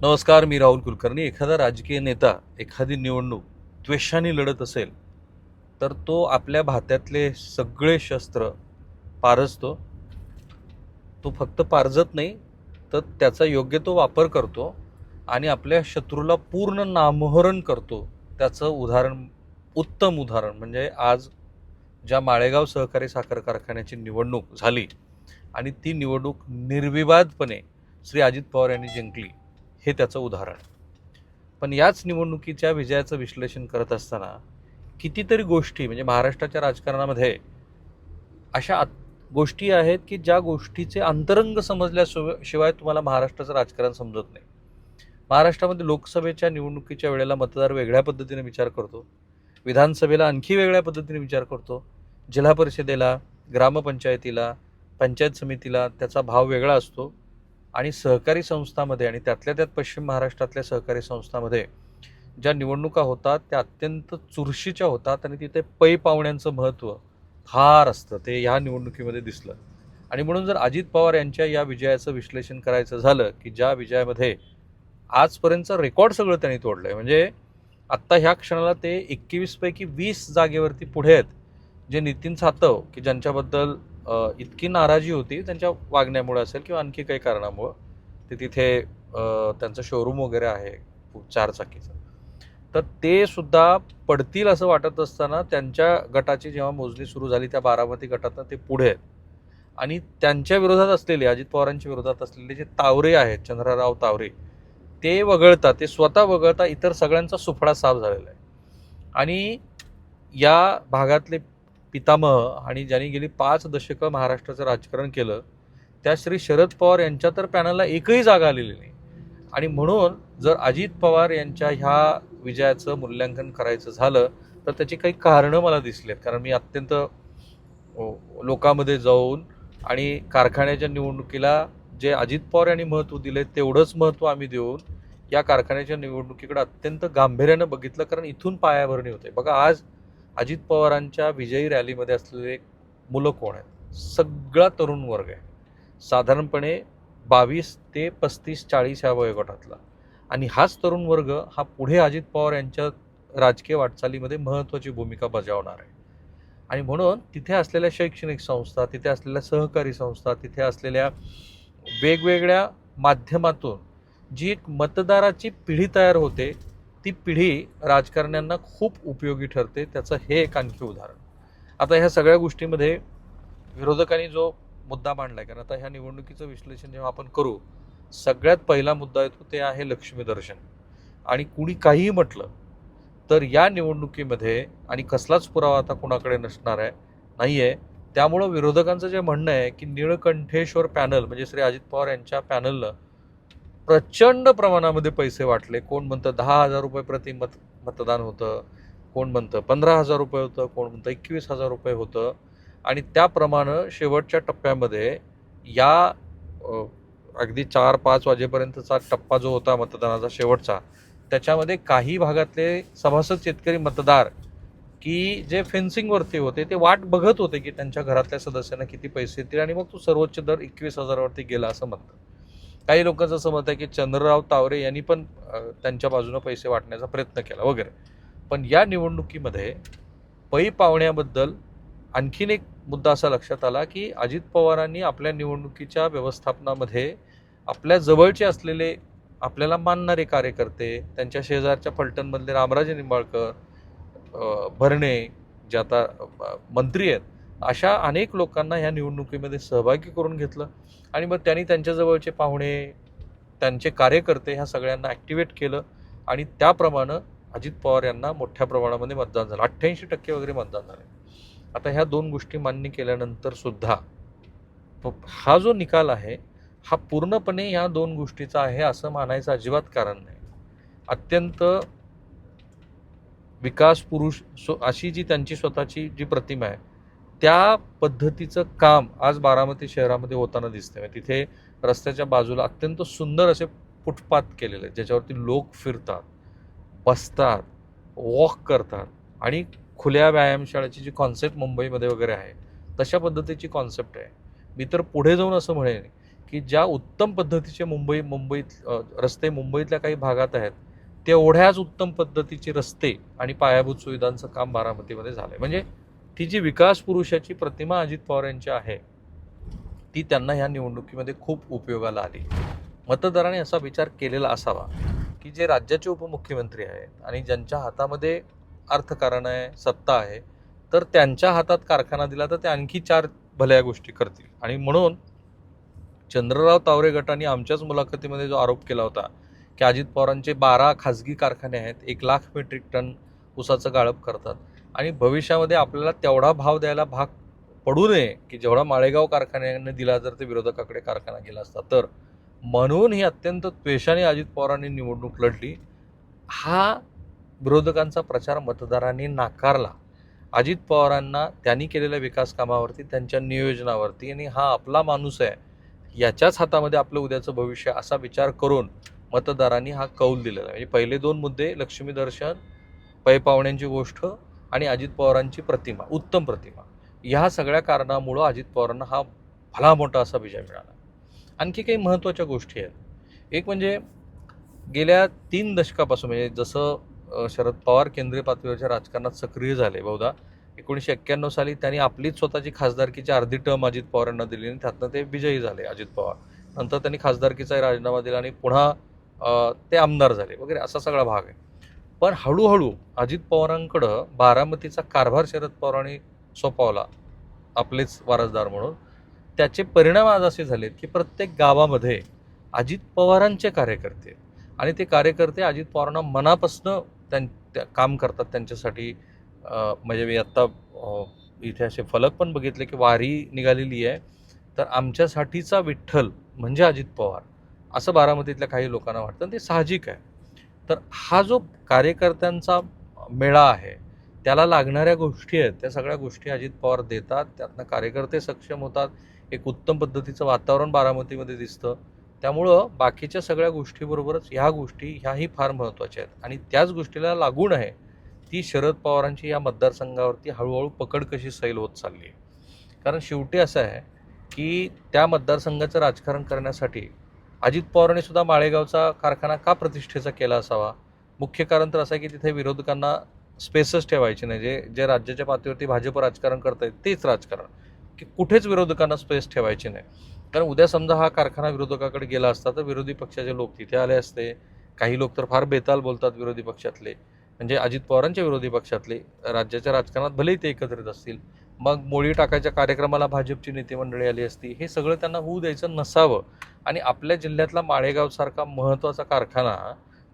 नमस्कार मी राहुल कुलकर्णी. एखादा राजकीय नेता एखादी निवडणूक द्वेषाने लढत असेल तर तो आपल्या भात्यातले सगळे शस्त्र पारजतो. तो फक्त पारजत नाही तर त्याचा योग्य तो वापर करतो आणि आपल्या शत्रूला पूर्ण नामोहरण करतो. त्याचं उदाहरण उत्तम उदाहरण म्हणजे आज ज्या माळेगाव सहकारी साखर कारखान्याची निवडणूक झाली आणि ती निवडणूक निर्विवादपणे श्री अजित पवार यांनी जिंकली. हे त्याचं उदाहरण. पण याच निवडणुकीच्या विजयाचं विश्लेषण करत असताना कितीतरी गोष्टी म्हणजे महाराष्ट्राच्या राजकारणामध्ये अशा गोष्टी आहेत की ज्या गोष्टीचे अंतरंग समजल्या शिवाय तुम्हाला महाराष्ट्राचं राजकारण समजत नाही. महाराष्ट्रामध्ये लोकसभेच्या निवडणुकीच्या वेळेला मतदार वेगळ्या पद्धतीने विचार करतो. विधानसभेला आणखी वेगळ्या पद्धतीने विचार करतो. जिल्हा परिषदेला ग्रामपंचायतीला पंचायत समितीला त्याचा भाव वेगळा असतो. आणि सहकारी संस्थामध्ये आणि त्यातल्या त्यात पश्चिम महाराष्ट्रातल्या सहकारी संस्थामध्ये ज्या निवडणुका होतात त्या अत्यंत चुरशीच्या होतात आणि तिथे पै पाहुण्यांचं महत्त्व फार असतं. ते ह्या निवडणुकीमध्ये दिसलं. आणि म्हणून जर अजित पवार यांच्या या विजयाचं विश्लेषण करायचं झालं की ज्या विजयामध्ये आजपर्यंतचं रेकॉर्ड सगळं त्यांनी तोडलं आहे म्हणजे आत्ता ह्या क्षणाला ते एकवीसपैकी वीस जागेवरती पुढे आहेत. जे नितीन सातव की ज्यांच्याबद्दल इतकी नाराजी होती त्यांच्या वागण्यामुळे असेल किंवा आणखी काही कारणामुळं ते तिथे त्यांचं शोरूम वगैरे आहे चार चाकीचं. तर ते सुद्धा पडतील असं वाटत असताना त्यांच्या गटाची जेव्हा मोजणी सुरू झाली त्या बारामती गटातनं ते पुढे आहेत. आणि त्यांच्या विरोधात असलेले अजित पवारांच्या विरोधात असलेले जे तावरे आहेत चंद्रराव तावरे ते वगळता ते स्वतः वगळता इतर सगळ्यांचा सुफळा साफ झालेला आहे. आणि या भागातले पितामह आणि ज्यांनी गेली पाच दशकं महाराष्ट्राचं राजकारण केलं त्या श्री शरद पवार यांच्या तर पॅनलला एकही जागा आलेली नाही. आणि म्हणून जर अजित पवार यांच्या ह्या विजयाचं मूल्यांकन करायचं झालं तर त्याची काही कारणं मला दिसली आहेत. कारण मी अत्यंत लोकांमध्ये जाऊन आणि कारखान्याच्या निवडणुकीला जे अजित पवार यांनी महत्त्व दिले तेवढंच महत्त्व आम्ही देऊन या कारखान्याच्या निवडणुकीकडे अत्यंत गांभीर्यानं बघितलं कारण इथून पायाभरणी होते. बघा आज अजित पवारांच्या विजयी रॅलीमध्ये असलेले मुलं कोण आहेत? सगळा तरुण वर्ग आहे. साधारणपणे बावीस ते पस्तीस चाळीस ह्या वयोगटातला. आणि हाच तरुण वर्ग हा पुढे अजित पवार यांच्या राजकीय वाटचालीमध्ये महत्त्वाची भूमिका बजावणार आहे. आणि म्हणून तिथे असलेल्या शैक्षणिक संस्था तिथे असलेल्या सहकारी संस्था तिथे असलेल्या वेगवेगळ्या माध्यमातून जी एक मतदाराची पिढी तयार होते ती पिढी राजकारण्यांना खूप उपयोगी ठरते. त्याचं हे एक आणखी उदाहरण. आता ह्या सगळ्या गोष्टीमध्ये विरोधकांनी जो मुद्दा मांडला आहे कारण आता ह्या निवडणुकीचं विश्लेषण जेव्हा आपण करू सगळ्यात पहिला मुद्दा येतो ते आहे लक्ष्मी दर्शन. आणि कुणी काहीही म्हटलं तर या निवडणुकीमध्ये आणि कसलाच पुरावा आता कुणाकडे नसणार आहे नाही आहे त्यामुळं विरोधकांचं जे म्हणणं आहे की निळकंठेश्वर पॅनल म्हणजे श्री अजित पवार यांच्या पॅनलनं प्रचंड प्रमाणामध्ये पैसे वाटले. कोण म्हणतं दहा हजार रुपये प्रति मत मतदान होतं कोण म्हणतं पंधरा हजार रुपये होतं कोण म्हणतं एकवीस हजार रुपये होतं. आणि त्याप्रमाणे शेवटच्या टप्प्यामध्ये या अगदी चार पाच वाजेपर्यंतचा टप्पा जो होता मतदानाचा शेवटचा त्याच्यामध्ये काही भागातले सभासद शेतकरी मतदार की जे फेन्सिंगवरती होते ते वाट बघत होते की त्यांच्या घरातल्या सदस्यांना किती पैसे येतील आणि मग तो सर्वोच्च दर एकवीस हजारावरती गेला असं म्हणतं काही लोकांचं असं मत आहे की चंद्रराव तावरे यांनी पण त्यांच्या बाजूनं पैसे वाटण्याचा प्रयत्न केला वगैरे. पण या निवडणुकीमध्ये पै पावण्याबद्दल आणखीन एक मुद्दा असा लक्षात आला की अजित पवारांनी आपल्या निवडणुकीच्या व्यवस्थापनामध्ये आपल्या जवळचे असलेले आपल्याला मानणारे कार्यकर्ते त्यांच्या शेजारच्या फलटणमधले रामराजे निंबाळकर भरणे जे आता मंत्री आहेत अशा अनेक लोकांना ह्या निवडणुकीमध्ये सहभागी करून घेतलं. आणि मग त्यांनी त्यांच्याजवळचे पाहुणे त्यांचे कार्यकर्ते ह्या सगळ्यांना ॲक्टिवेट केलं. आणि त्याप्रमाणे अजित पवार यांना मोठ्या प्रमाणामध्ये मतदान झालं. अठ्ठ्याऐंशी टक्के वगैरे मतदान झालं. आता ह्या दोन गोष्टी मान्य केल्यानंतर सुद्धा हा जो निकाल आहे हा पूर्णपणे ह्या दोन गोष्टीचा आहे असं मानायचं अजिबात कारण नाही. अत्यंत विकास पुरुष सो अशी जी त्यांची स्वतःची जी प्रतिमा आहे त्या पद्धतीचं काम आज बारामती शहरामध्ये होताना दिसते म्हणजे तिथे रस्त्याच्या बाजूला अत्यंत सुंदर असे फुटपाथ केलेले आहेत ज्याच्यावरती लोक फिरतात बसतात वॉक करतात आणि खुल्या व्यायामशाळेची जी कॉन्सेप्ट मुंबईमध्ये वगैरे आहे तशा पद्धतीची कॉन्सेप्ट आहे. मी तर पुढे जाऊन असं म्हणेन की ज्या उत्तम पद्धतीचे मुंबई मुंबईत रस्ते मुंबईतल्या काही भागात आहेत तेवढ्याच उत्तम पद्धतीचे रस्ते आणि पायाभूत सुविधांचं काम बारामतीमध्ये झालं आहे म्हणजे ती जी विकास पुरुषाची प्रतिमा अजित पवार यांची आहे ती त्यांना ह्या निवडणुकीमध्ये खूप उपयोगाला आली. मतदारांनी असा विचार केलेला असावा की जे राज्याचे उपमुख्यमंत्री आहेत आणि ज्यांच्या हातामध्ये अर्थकारण आहे सत्ता आहे तर त्यांच्या हातात कारखाना दिला तर ते आणखी चार भल्या गोष्टी करतील. आणि म्हणून चंद्रराव तावरे गटाने आमच्याच मुलाखतीमध्ये जो आरोप केला होता की अजित पवारांचे बारा खाजगी कारखाने आहेत एक लाख मेट्रिक टन ऊसाचं गाळप करतात. आणि भविष्यामध्ये आपल्याला तेवढा भाव द्यायला भाग पडू नये की जेवढा माळेगाव कारखान्याने दिला जर ते विरोधकाकडे कारखाना गेला असता. तर म्हणून ही अत्यंत त्वेषाने अजित पवारांनी निवडणूक लढली. हा विरोधकांचा प्रचार मतदारांनी नाकारला. अजित पवारांना त्यांनी केलेल्या विकास कामावरती त्यांच्या नियोजनावरती आणि हा आपला माणूस आहे याच्याच हातामध्ये आपलं उद्याचं भविष्य असा विचार करून मतदारांनी हा कौल दिलेला आहे. म्हणजे पहिले दोन मुद्दे लक्ष्मी दर्शन पै पाहुण्यांची गोष्ट आणि अजित पवारांची प्रतिमा उत्तम प्रतिमा. ह्या सगळ्या कारणामुळं अजित पवारांना हा भला मोठा असा विजय मिळाला. आणखी काही महत्त्वाच्या गोष्टी आहेत. एक म्हणजे गेल्या तीन दशकापासून म्हणजे जसं शरद पवार केंद्रीय पातळीवरच्या राजकारणात सक्रिय झाले बहुधा. एकोणीसशे एक्क्याण्णव साली त्यांनी आपलीच स्वतःची खासदारकीची अर्धी टर्म अजित पवारांना दिली आणि त्यातनं ते विजयी झाले अजित पवार. नंतर त्यांनी खासदारकीचाही राजीनामा दिला आणि पुन्हा ते आमदार झाले वगैरे असा सगळा भाग आहे. पण हळूहळू अजित पवारांकडं बारामतीचा कारभार शरद पवारांनी सोपवला आपलेच वारसदार म्हणून. त्याचे परिणाम आज असे झालेत की प्रत्येक गावामध्ये अजित पवारांचे कार्यकर्ते आणि ते कार्यकर्ते अजित पवारांना मनापासनं त्यां त्या काम करतात त्यांच्यासाठी. म्हणजे मी आत्ता इथे असे फलक पण बघितले की वारी निघालेली आहे. तर आमच्यासाठीचा विठ्ठल म्हणजे अजित पवार असं बारामतीतल्या काही लोकांना वाटतं आणि ते साहजिक आहे. तर हा जो कार्यकर्त्यांचा मेळा आहे त्याला लागणाऱ्या गोष्टी आहेत त्या सगळ्या गोष्टी अजित पवार देतात त्यातनं कार्यकर्ते सक्षम होतात एक उत्तम पद्धतीचं वातावरण बारामतीमध्ये दिसतं. त्यामुळं बाकीच्या सगळ्या गोष्टीबरोबरच ह्या गोष्टी ह्याही फार महत्त्वाच्या आहेत. आणि त्याच गोष्टीला लागून आहे ती शरद पवारांची या मतदारसंघावरती हळूहळू पकड कशी सैल होत चालली आहे. कारण शेवटी असं आहे की त्या मतदारसंघाचं राजकारण करण्यासाठी अजित पवारांनी सुद्धा माळेगावचा कारखाना का प्रतिष्ठेचा केला असावा? मुख्य कारण तर असं आहे की तिथे विरोधकांना स्पेसच ठेवायचे नाही. जे जे राज्याच्या पातळीवरती भाजप राजकारण करतायत तेच राजकारण. की कुठेच विरोधकांना स्पेस ठेवायचे नाही. कारण उद्या समजा हा कारखाना विरोधकाकडे गेला असता तर विरोधी पक्षाचे लोक तिथे आले असते. काही लोक तर फार बेताल बोलतात विरोधी पक्षातले. म्हणजे अजित पवारांच्या विरोधी पक्षातले. राज्याच्या राजकारणात भलेही ते एकत्रित असतील. मग मोळी टाकायच्या कार्यक्रमाला भाजपची नेते मंडळी आली असती. हे सगळं त्यांना होऊ द्यायचं नसावं. आणि आपल्या जिल्ह्यातला माळेगावसारखा महत्त्वाचा कारखाना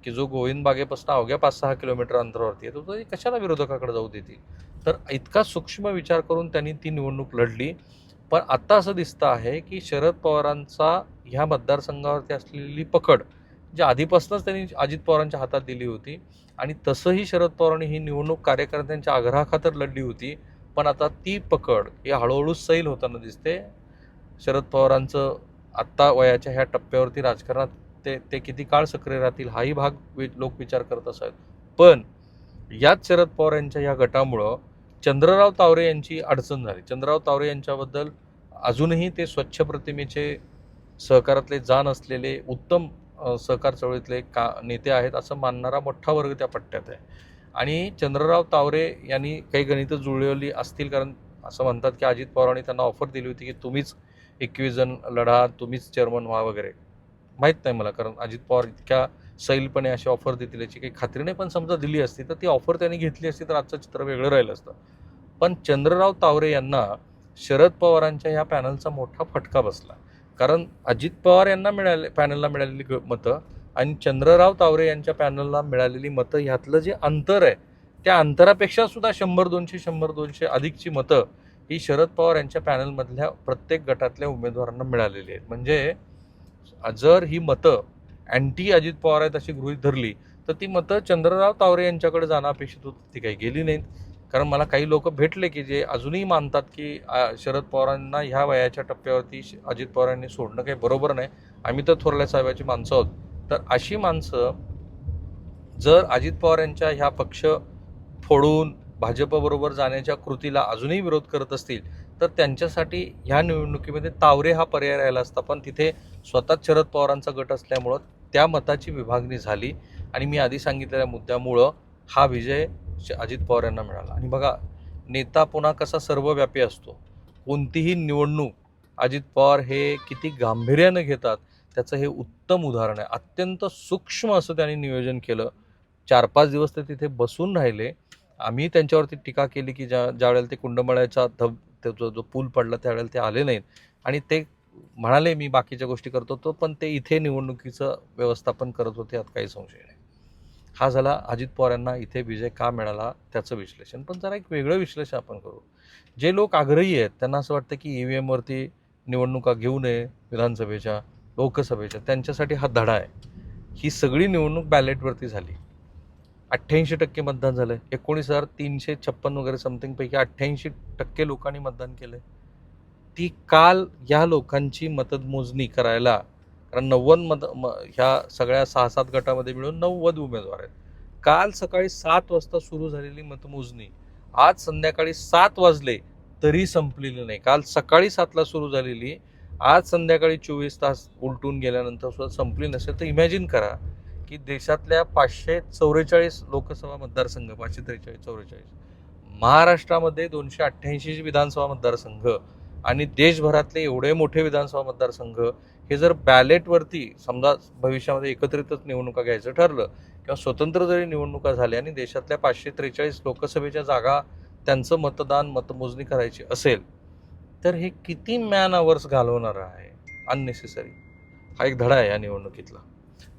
की जो गोविंद बागेपासून अवघ्या पाच सहा किलोमीटर अंतरावरती आहे तो कशाला विरोधकाकडे जाऊ देतील तर इतका सूक्ष्म विचार करून त्यांनी ती निवडणूक लढली. पण आत्ता असं दिसतं आहे की शरद पवारांचा ह्या मतदारसंघावरती असलेली पकड जी आधीपासूनच त्यांनी अजित पवारांच्या हातात दिली होती आणि तसंही शरद पवारांनी ही निवडणूक कार्यकर्त्यांच्या आग्रहाखातर लढली होती पण आता ती पकड ही हळूहळू सैल होताना दिसते. शरद पवारांचं आत्ता वयाच्या ह्या टप्प्यावरती राजकारणात ते ते किती काळ सक्रिय राहतील हाही भाग वि लोक विचार करत असतात पण याच शरद पवार यांच्या या गटामुळं चंद्रराव तावरे यांची अडचण झाली. चंद्रराव तावरे यांच्याबद्दल अजूनही ते स्वच्छ प्रतिमेचे सहकारातले जाण असलेले उत्तम सहकार चळवळीतले का नेते आहेत असं मानणारा मोठा वर्ग त्या पट्ट्यात आहे. आणि चंद्रराव तावरे यांनी काही गणितं जुळवली असतील कारण असं म्हणतात की अजित पवारांनी त्यांना ऑफर दिली होती की तुम्हीच एकवीस जण लढा तुम्हीच चेअरमन व्हा वगैरे. माहीत नाही मला कारण अजित पवार इतक्या सैलपणे अशी ऑफर देतील याची काही खात्री नाही पण समजा दिली असती तर ती ऑफर त्यांनी घेतली असती तर आजचं चित्र वेगळं राहिलं असतं. पण चंद्रराव तावरे यांना शरद पवारांच्या ह्या पॅनलचा मोठा फटका बसला. कारण अजित पवार यांना मिळाले पॅनलला मिळालेली ग- मतं आणि चंद्रराव तावरे यांच्या पॅनलला मिळालेली मतं ह्यातलं जे अंतर आहे त्या अंतरापेक्षा सुद्धा शंभर दोनशे शंभर दोनशे अधिकची मतं ही शरद पवार यांच्या पॅनलमधल्या प्रत्येक गटातल्या उमेदवारांना मिळालेली आहेत. म्हणजे जर ही मतं अँटी अजित पवार आहेत अशी गृहीत धरली तर ती मतं चंद्रराव तावरे यांच्याकडे जाणं अपेक्षित होतं. ती काही गेली नाहीत. कारण मला काही लोक भेटले की जे अजूनही मानतात की शरद पवारांना ह्या वयाच्या टप्प्यावरती अजित अजित पवारांनी सोडणं काही बरोबर नाही. आम्ही तर थोरल्या साहेबाची माणसं आहोत. तर अशी माणसं जर अजित पवार यांच्या ह्या पक्ष फोडून भाजपबरोबर जाण्याच्या कृतीला अजूनही विरोध करत असतील तर त्यांच्यासाठी ह्या निवडणुकीमध्ये तावरे हा पर्याय राहिला असता. पण तिथे स्वतःच शरद पवारांचा गट असल्यामुळं त्या मताची विभागणी झाली आणि मी आधी सांगितलेल्या मुद्द्यामुळं हा विजय श- अजित पवार यांना मिळाला. आणि बघा नेता पुन्हा कसा सर्वव्यापी असतो. कोणतीही निवडणूक अजित पवार हे किती गांभीर्यानं घेतात त्याचं हे उत्तम उदाहरण आहे. अत्यंत सूक्ष्म असं त्यांनी नियोजन केलं. चार पाच दिवस ते तिथे बसून राहिले. आम्ही त्यांच्यावरती टीका केली की ज्या ज्या वेळेला ते कुंडमळ्याचा धब त्याचा जो पूल पडला त्यावेळेला ते आले नाहीत. आणि ते म्हणाले मी बाकीच्या गोष्टी करतो तो पण ते इथे निवडणुकीचं व्यवस्थापन करत होते यात काही संशय नाही. हा झाला अजित पवार यांना इथे विजय का मिळाला? त्याचं विश्लेषण. पण जरा एक वेगळं विश्लेषण आपण करू. जे लोक आग्रही आहेत त्यांना असं वाटतं की ई व्ही एमवरती निवडणुका घेऊ नये विधानसभेच्या लोकसभेच्या त्यांच्यासाठी हा धडा आहे. ही सगळी निवडणूक बॅलेटवरती झाली. अठ्ठ्याऐंशी टक्के मतदान झालं एकोणीस हजार तीनशे छप्पन वगैरे समथिंगपैकी अठ्ठ्याऐंशी टक्के लोकांनी मतदान केलं ती काल या लोकांची मतमोजणी करायला कारण नव्वद मत म ह्या सगळ्या सहा सात गटामध्ये मिळून नव्वद उमेदवार आहेत. काल सकाळी सात वाजता सुरू झालेली मतमोजणी. आज संध्याकाळी सात वाजले तरी संपलेली नाही. काल सकाळी सातला सुरू झालेली आज संध्याकाळी चोवीस तास उलटून गेल्यानंतर सुद्धा संपली नसेल तर इमॅजिन करा. की देशातल्या पाचशे चौवेचाळीस लोकसभा मतदारसंघ पाचशे त्रेचाळीस चौवेचाळीस महाराष्ट्रामध्ये दोनशे अठ्ठ्याऐंशी विधानसभा मतदारसंघ आणि देशभरातले एवढे मोठे विधानसभा मतदारसंघ हे जर बॅलेटवरती समजा भविष्यामध्ये एकत्रितच निवडणुका घ्यायचं ठरलं किंवा स्वतंत्र जरी निवडणुका झाल्या आणि देशातल्या पाचशे त्रेचाळीस लोकसभेच्या जागा त्यांचं मतदान मतमोजणी करायची असेल तर हे किती मॅन आवर्स घालवणार आहे? अननेसेसरी हा एक धडा आहे या निवडणुकीतला.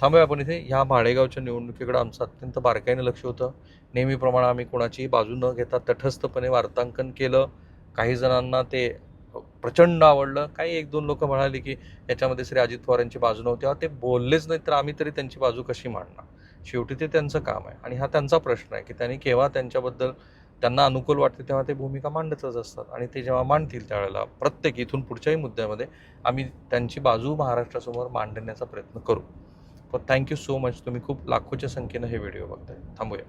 थांबूया आपण इथे. ह्या माळेगावच्या निवडणुकीकडे आमचं अत्यंत बारकाईने लक्ष होतं. नेहमीप्रमाणे आम्ही कोणाचीही बाजू न घेता तटस्थपणे वार्तांकन केलं. काही जणांना ते प्रचंड आवडलं. काही एक दोन लोक म्हणाले की याच्यामध्ये श्री अजित पवार यांची बाजू नव्हती. तेव्हा ते बोललेच नाही तर आम्ही तरी त्यांची बाजू कशी मांडणार? शेवटी ते त्यांचं काम आहे. आणि हा त्यांचा प्रश्न आहे की त्यांनी केव्हा त्यांच्याबद्दल त्यांना अनुकूल वाटते तेव्हा ते भूमिका मांडतच असतात. आणि ते जेव्हा मांडतील त्यावेळेला प्रत्येक इथून पुढच्याही मुद्द्यामध्ये आम्ही त्यांची बाजू महाराष्ट्रासमोर मांडण्याचा प्रयत्न करू. थँक्यू सो मच तुम्ही खूप लाखोच्या संख्येनं हे व्हिडिओ बघताय. थांबूया.